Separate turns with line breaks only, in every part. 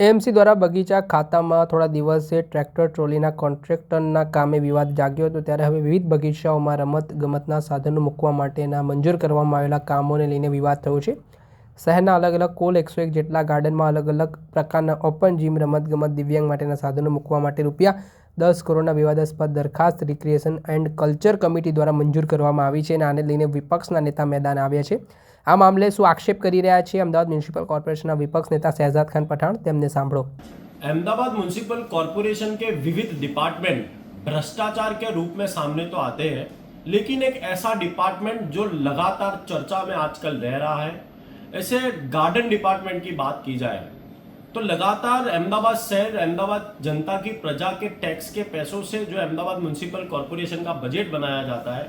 AMC દ્વારા બગીચા ખાતામાં થોડા દિવસે ટ્રેક્ટર, ટ્રોલીના કોન્ટ્રાક્ટરના કામે વિવાદ જાગ્યો હતો ત્યારે હવે વિવિધ બગીચાઓમાં રમત ગમતના સાધનો મૂકવા માટેના મંજૂર કરવામાં આવેલા કામોને લઈને વિવાદ થયો છે. શહેરના અલગ અલગ કુલ એકસો એક જેટલા ગાર્ડનમાં અલગ અલગ પ્રકારના ઓપન જીમ, રમતગમત, દિવ્યાંગ માટેના સાધનો મૂકવા માટે રૂપિયા દસ કરોડના વિવાદાસ્પદ દરખાસ્ત રિક્રિએશન એન્ડ કલ્ચર કમિટી દ્વારા મંજૂર કરવામાં આવી છે અને આને લઈને વિપક્ષના નેતા મેદાન આવ્યા છે. આ મામલે શું આક્ષેપ કરી રહ્યા છે અમદાવાદ મ્યુનિસિપલ કોર્પોરેશનના વિપક્ષ નેતા શહેજાદ ખાન પઠાણ તેમને સાંભળો
अहमदाबाद म्यूनसिपल कॉरपोरेशन के विविध डिपार्टमेंट भ्रष्टाचार के रूप में सामने तो आते हैं लेकिन एक ऐसा डिपार्टमेंट जो लगातार चर्चा में आजकल रह रहा है ऐसे गार्डन डिपार्टमेंट की बात की जाए तो लगातार अहमदाबाद शहर अहमदाबाद जनता की प्रजा के टैक्स के पैसों से जो अहमदाबाद म्यूनसिपल कॉरपोरेशन का बजट बनाया जाता है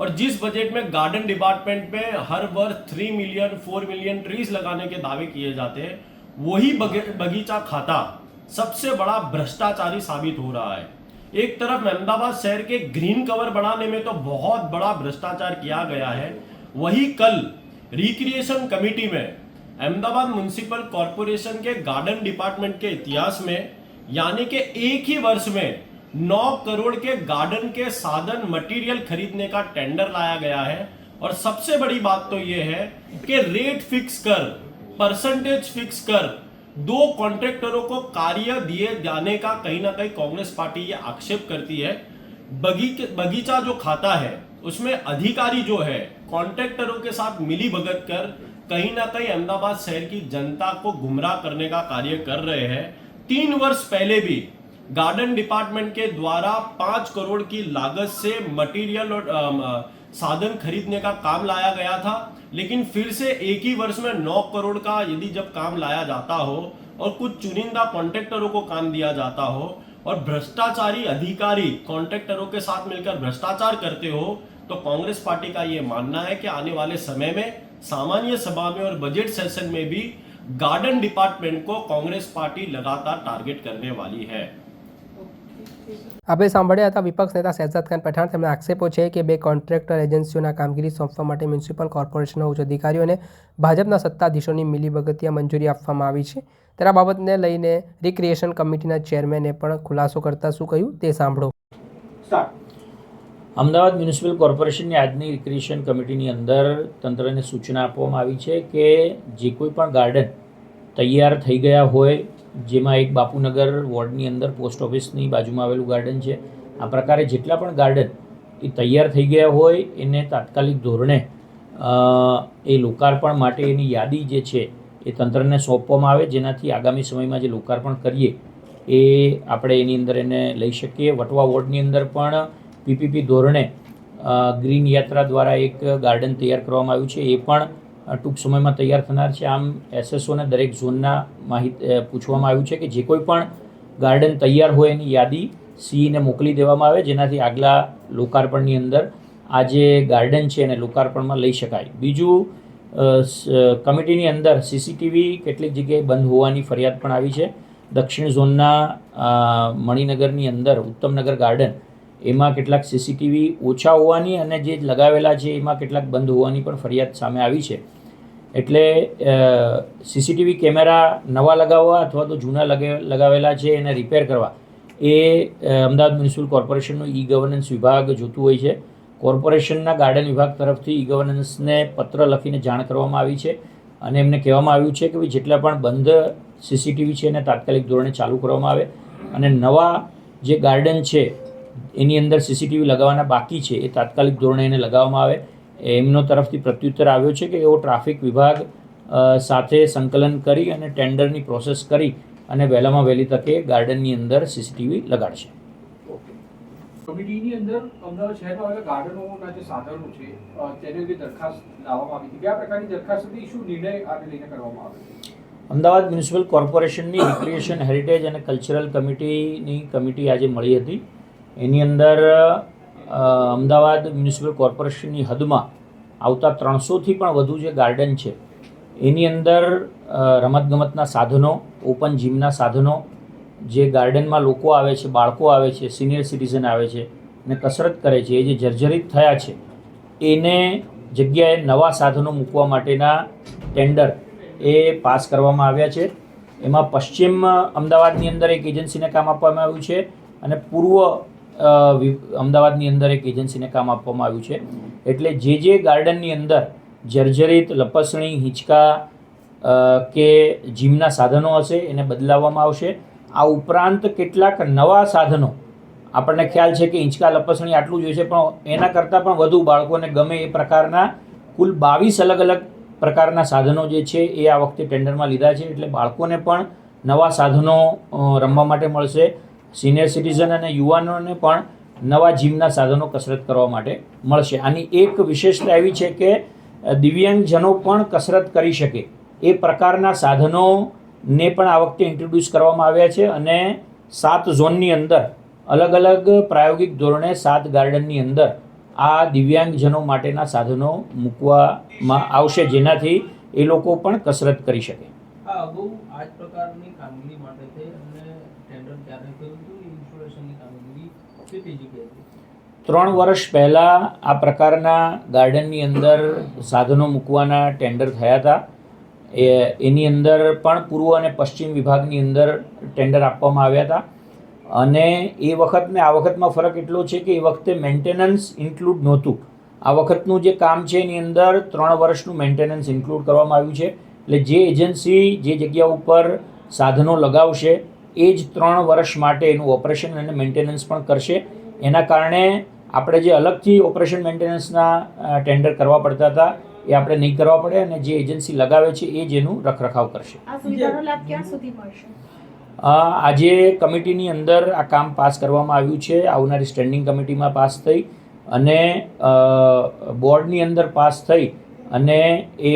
और जिस बजट में गार्डन डिपार्टमेंट में हर वर्ष three million four million trees लगाने के दावे किए जाते हैं, वही बगीचा खाता सबसे बड़ा भ्रष्टाचारी साबित हो रहा है। एक तरफ़ अहमदाबाद शहर के ग्रीन कवर बढ़ाने में तो बहुत बड़ा भ्रष्टाचार किया गया है, वही कल रिक्रिएशन कमेटी में अहमदाबाद म्यूनसिपल कॉरपोरेशन के गार्डन डिपार्टमेंट के इतिहास में, यानी कि एक ही वर्ष में 9 करोड़ के गार्डन के साधन मटेरियल खरीदने का टेंडर लाया गया है। और सबसे बड़ी बात तो यह है कि रेट फिक्स कर परसेंटेज फिक्स कर, दो कॉन्ट्रैक्टरों को कार्य दिए जाने का कहीं ना कहीं कांग्रेस पार्टी ये आक्षेप करती है। बगी बगीचा जो खाता है, उसमें अधिकारी जो है कॉन्ट्रैक्टरों के साथ मिली भगत कर कहीं ना कहीं अहमदाबाद शहर की जनता को गुमराह करने का कार्य कर रहे हैं। तीन वर्ष पहले भी गार्डन डिपार्टमेंट के द्वारा पाँच करोड़ की लागत से मटेरियल और साधन खरीदने का काम लाया गया था। लेकिन फिर से एक ही वर्ष में नौ करोड़ का यदि जब काम लाया जाता हो और कुछ चुनिंदा कॉन्ट्रैक्टरों को काम दिया जाता हो और भ्रष्टाचारी अधिकारी कॉन्ट्रैक्टरों के साथ मिलकर भ्रष्टाचार करते हो तो कांग्रेस पार्टी का ये मानना है कि आने वाले समय में सामान्य सभा में और बजट सेशन में भी गार्डन डिपार्टमेंट को कांग्रेस पार्टी लगातार टारगेट करने वाली है।
આપણે સાંભળ્યા હતા વિપક્ષ નેતા શહેજાદ ખાન પઠાણ. તેમના આક્ષેપો છે કે બે કોન્ટ્રાક્ટર એજન્સીઓના કામગીરી સોંપવા માટે મ્યુનિસિપલ કોર્પોરેશનના ઉચ્ચ અધિકારીઓને ભાજપના સત્તાધીશોની મિલીભગતિયા મંજૂરી આપવામાં આવી છે. તેના બાબતને લઈને રિક્રિએશન કમિટીના ચેરમેને પણ ખુલાસો કરતા શું કહ્યું તે સાંભળો.
અમદાવાદ મ્યુનિસિપલ કોર્પોરેશનની આજની રિક્રિએશન કમિટીની અંદર તંત્રને સૂચના આપવામાં આવી છે કે જે કોઈ પણ ગાર્ડન તૈયાર થઈ ગયા હોય જેમાં એક બાપુનગર વોર્ડની અંદર પોસ્ટ ઓફિસની બાજુમાં આવેલું ગાર્ડન છે. આ પ્રકારે જેટલા પણ ગાર્ડન એ તૈયાર થઈ ગયા હોય એને તાત્કાલિક ધોરણે એ લોકાર્પણ માટે એની યાદી જે છે એ તંત્રને સોંપવામાં આવે. જેનાથી આગામી સમયમાં જે લોકાર્પણ કરીએ એ આપણે એની અંદર એને લઈ શકીએ. વટવા વોર્ડની અંદર પણ પીપીપી ધોરણે ગ્રીન યાત્રા દ્વારા એક ગાર્ડન તૈયાર કરવામાં આવ્યું છે. એ પણ ટૂંક સમયમાં તૈયાર થનાર છે. આમ એસએસઓને દરેક ઝોનના માહિતી પૂછવામાં આવ્યું છે કે જે કોઈ પણ ગાર્ડન તૈયાર હોય એની યાદી સીઈને મોકલી દેવામાં આવે, જેનાથી આગલા લોકાર્પણની અંદર આ જે ગાર્ડન છે એને લોકાર્પણમાં લઈ શકાય. બીજું કમિટીની અંદર સીસીટીવી કેટલીક જગ્યાએ બંધ હોવાની ફરિયાદ પણ આવી છે. દક્ષિણ ઝોનના મણિનગરની અંદર ઉત્તમનગર ગાર્ડન એમાં કેટલાક સીસીટીવી ઓછા હોવાની અને જે લગાવેલા છે એમાં કેટલાક બંધ હોવાની પણ ફરિયાદ સામે આવી છે. એટલે સીસીટીવી કેમેરા નવા લગાવવા અથવા તો જૂના લગે, લગાવેલા છે એને રિપેર કરવા. એ અમદાવાદ મ્યુનિસિપલ કોર્પોરેશનનું ઈ ગવર્નન્સ વિભાગ જોતું હોય છે. કોર્પોરેશનના ગાર્ડન વિભાગ તરફથી ઈ ગવર્નન્સને પત્ર લખીને જાણ કરવામાં આવી છે અને એમને કહેવામાં આવ્યું છે કે ભાઈ જેટલા પણ બંધ સીસીટીવી છે એને તાત્કાલિક ધોરણે ચાલુ કરવામાં આવે અને નવા જે ગાર્ડન છે એની અંદર સીસીટીવી લગાવવાના બાકી છે એ તાત્કાલિક ધોરણે એને લગાવવામાં આવે. એમનો તરફથી પ્રત્યુત્તર આવ્યો છે કે એઓ ટ્રાફિક વિભાગ સાથે સંકલન કરી અને ટેન્ડરની પ્રોસેસ કરી અને વહેલામાં વહેલી તકે ગાર્ડનની અંદર સીસીટીવી લગાડશે.
કમિટીની અંદર અમદાવાદ શહેરમાં આવેલા ગાર્ડનોના જે સાધનો છે તેને લીધે દરખાસ્ત લાવવામાં આવી હતી. કયા પ્રકારની દરખાસ્ત હતી? શું નિર્ણય આને લઈને કરવામાં આવ્યો
અમદાવાદ મ્યુનિસિપલ કોર્પોરેશનની રિક્રિએશન હેરિટેજ અને કલ્ચરલ કમિટીની કમિટી આજે મળી હતી. એની અંદર અમદાવાદ મ્યુનિસિપલ કોર્પોરેશનની હદમાં આવતા ત્રણસોથી પણ વધુ જે ગાર્ડન છે, એની અંદર રમતગમતના સાધનો, ઓપન જીમના સાધનો, જે ગાર્ડનમાં લોકો આવે છે, બાળકો આવે છે, સિનિયર સિટીઝન આવે છે અને કસરત કરે છે, એ જે જર્જરિત થયા છે, એને જગ્યાએ નવા સાધનો મૂકવા માટેના ટેન્ડર એ પાસ કરવામાં આવ્યા છે. એમાં પશ્ચિમ અમદાવાદની અંદર એક એજન્સીને કામ આપવામાં આવ્યું છે અને પૂર્વ અમદાવાદની અંદર એક એજન્સીને કામ આપવામાં આવ્યું છે. એટલે જે જે ગાર્ડનની અંદર જર્જરિત, લપસણી, હિંચકા કે જીમના સાધનો હશે, એને બદલાવવામાં આવશે. આ ઉપરાંત કેટલાક નવા સાધનો. આપણને ખ્યાલ છે કે હિંચકા, લપસણી આટલું જોઈએ છે, પણ એના કરતાં પણ વધુ બાળકોને ગમે એ પ્રકારના કુલ બાવીસ અલગ અલગ પ્રકારના સાધનો જે છે એ આ વખતે ટેન્ડરમાં લીધા છે. એટલે બાળકોને પણ નવા સાધનો રમવા માટે મળશે. સિનિયર સિટીઝન અને યુવાનોને પણ નવા જીમના સાધનો કસરત કરવા માટે મળશે. આની એક વિશેષતા એવી છે કે દિવ્યાંગજનો પણ કસરત કરી શકે. એ પ્રકારના સાધનોને પણ આ વખતે ઇન્ટ્રોડ્યુસ કરવામાં આવ્યા છે અને સાત ઝોનની અંદર, અલગ અલગ પ્રાયોગિક ધોરણે સાત ગાર્ડનની અંદર આ દિવ્યાંગજનો માટેના સાધનો મૂકવામાં આવશે, જેનાથી એ લોકો પણ કસરત કરી શકે.
અગાઉ આ જ પ્રકારની કામગીરી માટે છે અને
ત્રણ વર્ષ પહેલાં આ પ્રકારના ગાર્ડનની અંદર સાધનો મૂકવાના ટેન્ડર થયા હતા. એ, એની અંદર પણ પૂર્વ અને પશ્ચિમ વિભાગની અંદર ટેન્ડર આપવામાં આવ્યા હતા. અને એ વખત ને આ વખતમાં ફરક એટલો છે કે એ વખતે મેન્ટેનન્સ ઇન્ક્લુડ નહોતું. આ વખતનું જે કામ છે એની અંદર ત્રણ વર્ષનું મેન્ટેનન્સ ઇન્ક્લુડ કરવામાં આવ્યું છે. એટલે જે એજન્સી જે જગ્યા ઉપર સાધનો લગાવશે એ જ ત્રણ વર્ષ માટે એનું ઓપરેશન અને મેન્ટેનન્સ પણ કરશે. એના કારણે આપણે જે અલગથી ઓપરેશન મેન્ટેનન્સના ટેન્ડર કરવા પડતા હતા એ આપણે નહીં કરવા પડે અને જે એજન્સી લગાવે છે એ જ એનું રખરખાવ કરશે. આજે કમિટીની અંદર આ કામ પાસ કરવામાં આવ્યું છે. આવનારી સ્ટેન્ડિંગ કમિટીમાં પાસ થઈ અને બોર્ડની અંદર પાસ થઈ અને એ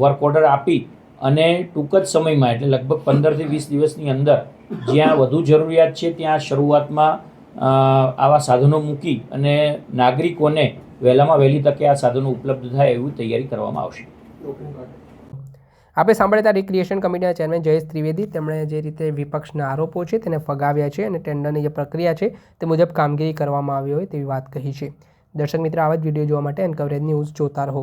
વર્ક ઓર્ડર આપી અને ટૂંક જ સમયમાં, એટલે લગભગ પંદરથી વીસ દિવસની અંદર જ્યાં વધુ જરૂરિયાત છે, ત્યાં શરૂઆતમાં આવા સાધનો મૂકી અને નાગરિકોને વહેલામાં વહેલી તકે આ સાધનો ઉપલબ્ધ થાય એવી તૈયારી કરવામાં આવશે.
આપણે સાંભળ્યા હતા રિક્રિએશન કમિટીના ચેરમેન જયેશ ત્રિવેદી. તેમણે જે રીતે વિપક્ષના આરોપો છે, તેને ફગાવ્યા છે અને ટેન્ડરની જે પ્રક્રિયા છે, તે મુજબ કામગીરી કરવામાં આવી હોય તેવી વાત કહી છે. દર્શક મિત્ર, આવા જ વીડિયો જોવા માટે એનકવરેજ ન્યૂઝ જોતા રહો.